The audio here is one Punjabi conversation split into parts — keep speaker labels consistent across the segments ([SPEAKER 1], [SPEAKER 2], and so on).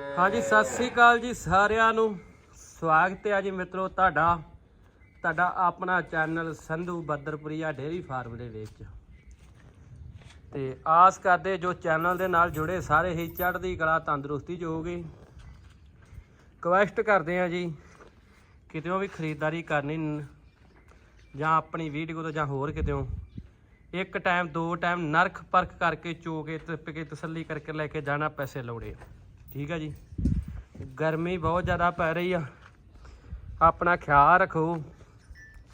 [SPEAKER 1] ਹਾਂਜੀ, ਸਤਿ ਸ੍ਰੀ ਅਕਾਲ ਜੀ ਸਾਰਿਆਂ ਨੂੰ। ਸਵਾਗਤ ਹੈ ਜੀ ਮਿੱਤਰੋ ਤੁਹਾਡਾ ਤੁਹਾਡਾ ਆਪਣਾ channel Sandhu Badarpuria dairy farm ਦੇ ਵਿੱਚ। ਤੇ ਆਸ ਕਰਦੇ ਜੋ ਚੈਨਲ ਦੇ ਨਾਲ ਜੁੜੇ ਸਾਰੇ ਹੀ ਚੜ੍ਹਦੀ ਕਲਾ ਤੰਦਰੁਸਤੀ ਚ ਹੋਗੇ ਰਿਕਵੈਸਟ ਕਰਦੇ ਆ ਜੀ ਕਿਤੇੋਂ ਵੀ ਖਰੀਦਦਾਰੀ ਕਰਨੀ ਜਾਂ ਆਪਣੀ ਵੀਡੀਓ ਤੋਂ ਜਾਂ ਹੋਰ ਕਿਤੇੋਂ ਇੱਕ ਟਾਈਮ ਦੋ ਟਾਈਮ ਨਰਖ ਪਰਖ ਕਰਕੇ ਚੋ ਕੇ ਤੇ ਕੇ, ਤਸੱਲੀ ਕਰਕੇ ਲੈ ਕੇ ਜਾਣਾ ਪੈਸੇ ਲੋੜੇ। ਠੀਕ ਆ ਜੀ। ਗਰਮੀ ਬਹੁਤ ਜ਼ਿਆਦਾ ਪੈ ਰਹੀ ਆ। ਆਪਣਾ ਖਿਆਲ ਰੱਖੋ,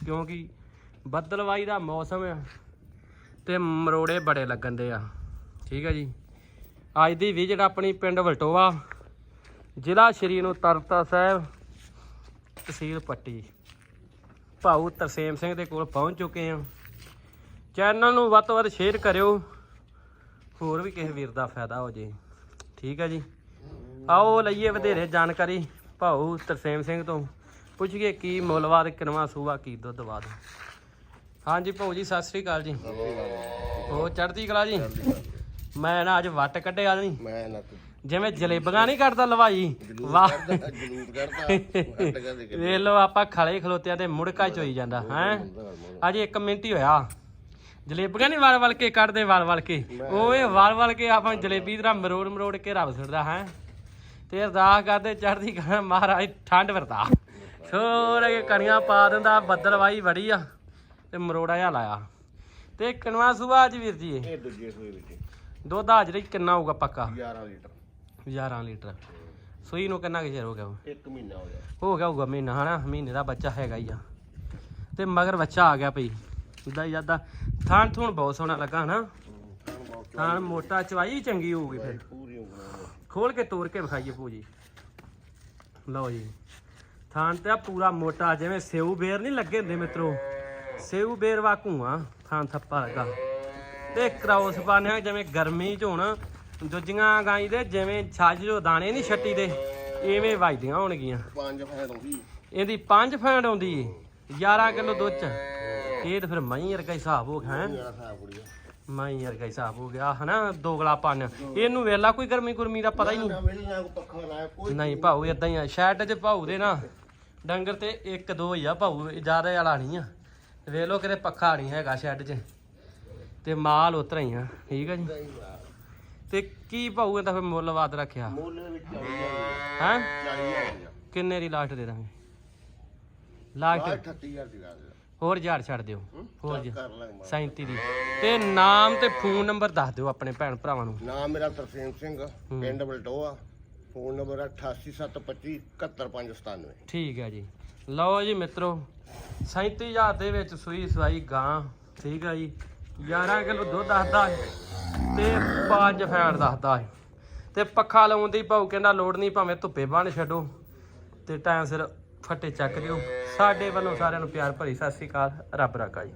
[SPEAKER 1] ਕਿਉਂਕਿ ਬੱਦਲਵਾਈ ਦਾ ਮੌਸਮ ਆ ਤੇ ਮਰੋੜੇ ਬੜੇ ਲੱਗਣ ਦੇ ਆ। ਠੀਕ ਆ ਜੀ। ਅੱਜ ਦੀ ਵਿਜ਼ਿਟ ਆਪਣੀ ਪਿੰਡ ਵਲਟੋਆ, ਜ਼ਿਲ੍ਹਾ ਸ਼੍ਰੀ ਨੂੰ ਤਰਤਾ ਸਾਹਿਬ, ਤਹਿਸੀਲ ਪੱਟੀ। ਭਾਊ ਤਰਸੇਮ ਸਿੰਘ ਦੇ ਕੋਲ ਪਹੁੰਚ ਚੁੱਕੇ ਆ। ਚੈਨਲ ਨੂੰ ਵੱਧ ਤੋਂ ਵੱਧ ਸ਼ੇਅਰ ਕਰਿਓ। ਹੋਰ ਵੀ ਕਿਸੇ ਵੀਰ ਦਾ ਫਾਇਦਾ ਹੋ ਜੇ। ਠੀਕ ਹੈ ਜੀ। ਆਓ ਲਈਏ ਵਧੇਰੇ ਜਾਣਕਾਰੀ। ਭਾਊ ਤਰਸੇਮ ਸਿੰਘ ਤੋਂ ਪੁੱਛੀਏ ਕੀ ਮੁੱਲਵਾਦ ਕਿਨਵਾ ਸੂਆ ਕੀ ਦੁੱਧ ਬਾਦ ਹਾਂਜੀ ਭਾਊ ਜੀ ਸਤਿ ਸ੍ਰੀ ਅਕਾਲ ਜੀ। ਹੋ ਚੜ੍ਹਦੀ ਕਲਾ ਜੀ? ਮੈਂ ਨਾ ਅੱਜ ਵੱਟ ਕੱਢਿਆ ਨਹੀਂ।
[SPEAKER 2] ਮੈਂ ਨਾ
[SPEAKER 1] ਜਿਵੇਂ ਜਲੇਬੀਆਂ ਨਹੀਂ ਕੱਢਦਾ ਲਵਾਈ ਵਾਹ।
[SPEAKER 2] ਜਲੂਸ ਕਰਦਾ ਅੱਡ ਕਰ ਦੇ
[SPEAKER 1] ਵੇਖ ਲਓ ਆਪਾਂ ਖਲੇ ਖਲੋਤਿਆਂ ਤੇ ਮੁੜਕਾ ਚੋਈ ਜਾਂਦਾ ਹੈ? ਅਜੇ 1 ਮਿੰਟ ਹੀ ਹੋਇਆ। ਜਲੇਬੀਆਂ ਨਹੀਂ ਵਲ ਵਲ ਕੇ ਕੱਢਦੇ ਵਲ ਵਲ ਕੇ ਓਏ ਵਲ ਵਲ ਕੇ ਆਪਾਂ ਜਲੇਬੀ ਤਰ੍ਹਾਂ ਮਰੋੜ ਮਰੋੜ ਕੇ ਰੱਬ ਛੱਡਦਾ ਹੈ? ਤੇ ਅਰਦਾਸ ਕਰਦੇ ਚੜ੍ਹਦੀ ਕਲਾ ਮਹਾਰਾਜ ਠੰਡ ਵਰਤਾ। ਕੇ ਕਣੀਆਂ ਪਾ ਦਿੰਦਾ ਬੱਦਲਵਾਈ ਬੜੀ ਆ ਤੇ ਮਰੋੜਾ ਜਿਹਾ ਲਾਇਆ। ਤੇ ਕਿਨਵਾ ਸੁਭਾ ਅੱਜ ਵੀਰ ਜੀ ਇਹ?
[SPEAKER 2] ਇਹ ਦੂਜੇ ਸੂਏ ਵਿੱਚ।
[SPEAKER 1] ਦੁੱਧ ਹਾਜ਼ਰੀ ਕਿੰਨਾ ਹੋਊਗਾ ਪੱਕਾ?
[SPEAKER 2] 11 ਲੀਟਰ।
[SPEAKER 1] 11 ਲੀਟਰ। ਸੂਈ ਨੂੰ ਕਿੰਨਾ ਕੁ ਚਿਰ ਹੋ ਗਿਆ ਵਾ?
[SPEAKER 2] ਇੱਕ ਮਹੀਨਾ ਹੋ ਗਿਆ।
[SPEAKER 1] ਹੋ ਗਿਆ ਹੋਊਗਾ ਮਹੀਨਾ ਹਨਾ? ਮਹੀਨੇ ਦਾ ਬੱਚਾ ਹੈਗਾ ਹੀ ਆ। ਤੇ ਮਗਰ ਬੱਚਾ ਆ ਗਿਆ ਭਈ। ਉਦਾਂ ਹੀ ਜ਼ਿਆਦਾ ਥਾਣ ਥੂਣ ਬਹੁਤ ਸੋਹਣਾ ਲੱਗਾ ਹਨਾ? ਥਾਣ ਮੋਟਾ ਚਵਾਈ ਵੀ ਚੰਗੀ ਹੋਊਗੀ ਫਿਰ।
[SPEAKER 2] ਪੂਰੀ ਉਂਗਲਾਂ
[SPEAKER 1] ਖੋਲ ਕੇ ਤੋੜ ਕੇ ਵਿਖਾਈਏ ਭੂਜੀ। ਲਓ ਜੀ। ਥਾਣ ਤੇ ਆ ਪੂਰਾ ਮੋਟਾ ਜਿਵੇਂ ਸੇਊ ਬੇਰ ਨਹੀਂ ਲੱਗੇ ਹੁੰਦੇ ਮਿੱਤਰੋ। ਸੇਊ ਬੇਰ ਵਾਕੂ ਆ ਥਾਣ ਥੱਪਾ ਲੱਗਾ। ਤੇ ਕਰਾਉਸ ਪਾਣਿਆ ਜਿਵੇਂ ਗਰਮੀ ਚ ਹੁਣ ਦੂਜੀਆਂ ਗਾਈ ਦੇ ਜਿਵੇਂ ਛੱਜ ਜੋ ਦਾਣੇ ਨਹੀਂ ਛੱਟੀ ਦੇ ਐਵੇਂ ਵੱਜਦੀਆਂ ਹੋਣਗੀਆਂ।
[SPEAKER 2] ਪੰਜ ਫੈਨ ਹੁੰਦੀ
[SPEAKER 1] ਇਹਦੀ 5 ਫੈਂਡ ਆਉਂਦੀ ਏ 11 ਕਿਲੋ ਦੁੱਧ ਇਹ ਤਾਂ ਫਿਰ ਮਹੀਂ ਵਰਗਾ ਹਿਸਾਬ ਹੋ ਗਿਆ ਹੈ।
[SPEAKER 2] ਸਾਹ ਕੁੜੀਆ
[SPEAKER 1] ਮਹੀਂ ਵਰਗਾ ਹੀ ਗਿਆ ਹਨਾ ਦੋਗਲਾ ਪੰਨ। ਇਹਨੂੰ ਵੇਲਾ ਕੋਈ ਗਰਮੀ ਗੁਰਮੀ ਦਾ ਪਤਾ ਹੀ ਨਹੀਂ। ਨਹੀਂ ਭਾਊ ਇਦਾਂ ਹੀ ਆ ਸ਼ੈਡ 'ਚ ਭਾਊ ਦੇ ਨਾ ਡੰਗਰ ਤੇ ਇੱਕ ਦੋ ਹੀ ਆ ਭਾਊ ਜ਼ਿਆਦਾ ਵਾਲਾ ਨਹੀਂ ਆ। ਵੇਖ ਲੋ ਕਿਤੇ ਪੱਖਾ ਨਹੀਂ ਹੈਗਾ ਸ਼ੈਡ 'ਚ। ਤੇ ਮਾਲ ਉਤਰਾ ਹੀ ਆ ਠੀਕ ਆ ਜੀ?
[SPEAKER 2] ਯਾਰ।
[SPEAKER 1] ਤੇ ਕੀ ਭਾਊ ਇਹਦਾ ਫਿਰ ਮੁੱਲ ਵਾਦ ਰੱਖਿਆ?
[SPEAKER 2] ਮੁੱਲ ਵਿੱਚ 40000
[SPEAKER 1] ਹੈ
[SPEAKER 2] 40000
[SPEAKER 1] ਕਿੰਨੇ ਦੀ ਲਾਸਟ ਦੇ ਦਾਂਗੇ? ਲਾਸਟ?
[SPEAKER 2] 38000 ਦੀ ਗੱਲ
[SPEAKER 1] ਹੋਰ ਝਾੜ ਛੱਡ ਦਿਓ। ਹੋਰ ਜੀ।
[SPEAKER 2] ਕਰ ਲਾਂਗੇ ਮਾਰ।
[SPEAKER 1] 37 ਦੀ। ਤੇ ਨਾਮ ਤੇ ਫੋਨ ਨੰਬਰ ਦੱਸ ਦਿਓ ਆਪਣੇ ਭੈਣ ਭਰਾਵਾਂ ਨੂੰ।
[SPEAKER 2] ਨਾਮ ਮੇਰਾ ਤਰਸੇਮ ਸਿੰਘ ਪਿੰਡ ਬਲਟੋਆ। ਫੋਨ ਨੰਬਰ 8875 71597
[SPEAKER 1] ਠੀਕ ਹੈ ਜੀ। ਲਓ ਜੀ ਮਿੱਤਰੋ 37000 ਦੇ ਵਿੱਚ ਸੂਈ ਸਵਾਈ ਗਾਂ। ਠੀਕ ਹੈ ਜੀ। 11 ਕਿਲੋ ਦੁੱਧ ਦੱਸਦਾ ਹੈ ਤੇ 5 ਫੈਟ ਦੱਸਦਾ ਹੈ ਤੇ ਪੱਖਾ ਲਾਉਣ ਦੀ ਭਾਉ ਕਹਿੰਦਾ ਲੋੜ ਨਹੀਂ ਭਾਵੇਂ ਧੁੱਪੇ ਬੰਨ ਛੱਡੋ। ਤੇ ਟਾਈਮ ਸਿਰ ਫੱਟੇ ਚੱਕ ਦਿਓ। ਸਾਡੇ ਵੱਲੋਂ ਸਾਰਿਆਂ ਨੂੰ ਪਿਆਰ ਭਰੀ ਸਤਿ ਸ੍ਰੀ ਅਕਾਲ। ਰੱਬ ਰਾਖਾ ਜੀ।